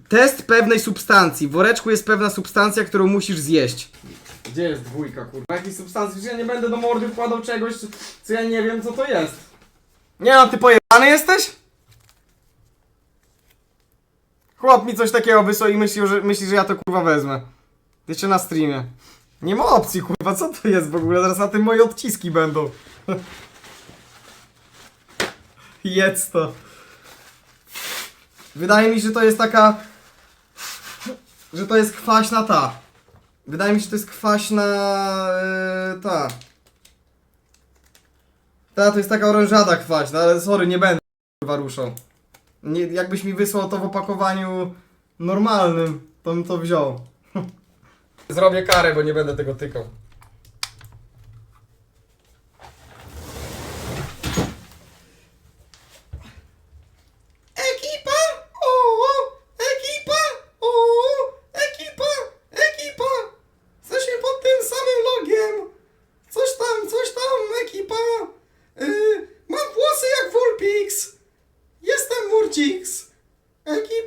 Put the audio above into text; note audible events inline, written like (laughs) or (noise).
Test pewnej substancji. W woreczku jest pewna substancja, którą musisz zjeść. Gdzie jest dwójka, kurwa? Jakiej substancji? Że ja nie będę do mordy wkładał czegoś, co ja nie wiem, co to jest. Nie no, ty pojebany jesteś? Chłop mi coś takiego wysłał i myśli, że, myśli, że ja to kurwa wezmę. Jeszcze na streamie. Nie ma opcji, kurwa, co to jest w ogóle? Zaraz na tym moje odciski będą. (laughs) Jedz to. Wydaje mi się, że to jest taka... Że to jest kwaśna ta. Wydaje mi się, że to jest kwaśna... Yy, ta. Ta, to jest taka orężada kwaśna, ale sorry, nie będę kurwa ruszał. Nie, jakbyś mi wysłał to w opakowaniu normalnym, to bym to wziął. (laughs) Zrobię karę, bo nie będę tego tykał. É que!